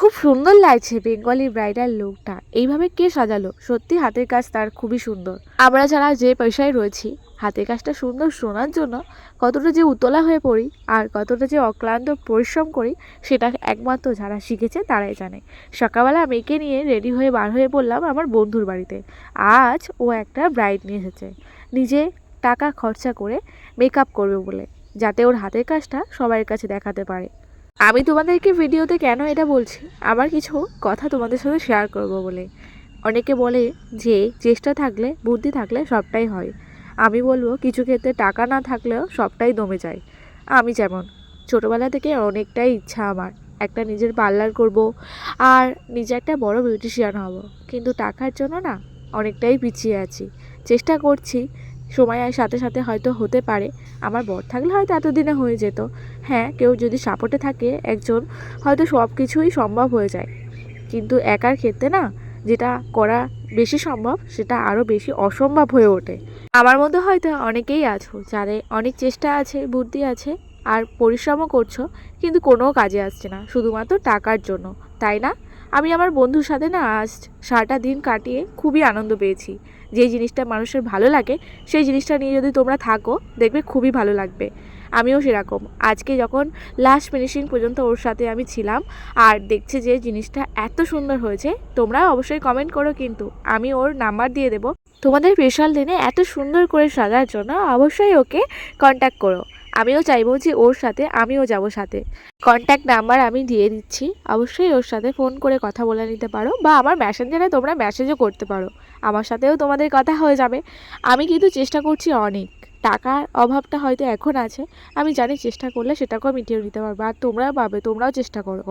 খুব সুন্দর লাগছে বেঙ্গলি ব্রাইডাল লুকটা। এইভাবে কে সাজালো? সত্যি হাতের কাজ তার খুবই সুন্দর। আমরা যারা যে পেশায় রয়েছি, হাতের কাজটা সুন্দর শোনার জন্য কতটা যে উতলা হয়ে পড়ি আর কতটা যে অক্লান্ত পরিশ্রম করি, সেটা একমাত্র যারা শিখেছে তারাই জানে। সকালবেলা মেয়েকে নিয়ে রেডি হয়ে বার হয়ে পড়লাম আমার বন্ধুর বাড়িতে। আজ ও একটা ব্রাইড নিয়ে এসেছে। নিজে টাকা খরচা করে মেকআপ করবে বলে, যাতে ওর হাতের কাজটা সবার কাছে দেখাতে পারে। আমি তোমাদেরকে ভিডিওতে কেন এটা বলছি? আমার কিছু কথা তোমাদের সাথে শেয়ার করব বলে। অনেকে বলে যে, চেষ্টা থাকলে, বুদ্ধি থাকলে সবটাই হয়। আমি বলব, কিছু ক্ষেত্রে টাকা না থাকলেও সবটাই দমে যায়। আমি যেমন, ছোটোবেলা থেকে অনেকটাই ইচ্ছা আমার। একটা নিজের পার্লার করব আর নিজে একটা বড় বিউটিশিয়ান হব। কিন্তু টাকার জন্য না, অনেকটাই পিছিয়ে আছি। চেষ্টা করছি সময়ের সাথে সাথে হয়তো হতে পারে। আমার বর থাকলে হয়তো এতদিনে হয়ে যেত। হ্যাঁ কেউ যদি সাপোর্টে থাকে একজন, হয়তো সব কিছুই সম্ভব হয়ে যায়। কিন্তু একার ক্ষেত্রে না, যেটা করা বেশি সম্ভব, সেটা আরও বেশি অসম্ভব হয়ে ওঠে। আমার মধ্যে হয়তো অনেকেই আছো, যাদের অনেক চেষ্টা আছে, বুদ্ধি আছে, আর পরিশ্রমও করছ, কিন্তু কোনো কাজে আসছে না, শুধুমাত্র টাকার জন্য, তাই না? আমি আমার বন্ধুর সাথে না আজ সারাটা দিন কাটিয়ে খুবই আনন্দ পেয়েছি। যে জিনিসটা মানুষের ভালো লাগে, সেই জিনিসটা নিয়ে যদি তোমরা থাকো, দেখবে খুবই ভালো লাগবে। আমিও সেরকম। আজকে যখন লাস্ট ফিনিশিং পর্যন্ত ওর সাথে আমি ছিলাম, আর দেখছে যে জিনিসটা এত সুন্দর হয়েছে তোমরা অবশ্যই কমেন্ট করো কিন্তু। আমি ওর নাম্বার দিয়ে দেবো। তোমাদের স্পেশাল দিনে এত সুন্দর করে সাজার জন্য অবশ্যই ওকে কন্ট্যাক্ট করো। আমিও চাইব যে ওর সাথে, আমিও যাব সাথে। কন্ট্যাক্ট নাম্বার আমি দিয়ে দিচ্ছি। অবশ্যই ওর সাথে ফোন করে কথা বলে নিতে পারো বা আমার মেসেঞ্জারে তোমরা মেসেজও করতে পারো। আমার সাথেও তোমাদের কথা হয়ে যাবে। আমি কিন্তু চেষ্টা করছি অনেক। টাকার অভাবটা হয়তো এখন আছে। আমি জানি চেষ্টা করলে সেটাকেও মিটিয়ে নিতে পারব। আর তোমরাও পাবে তোমরাও চেষ্টা করো।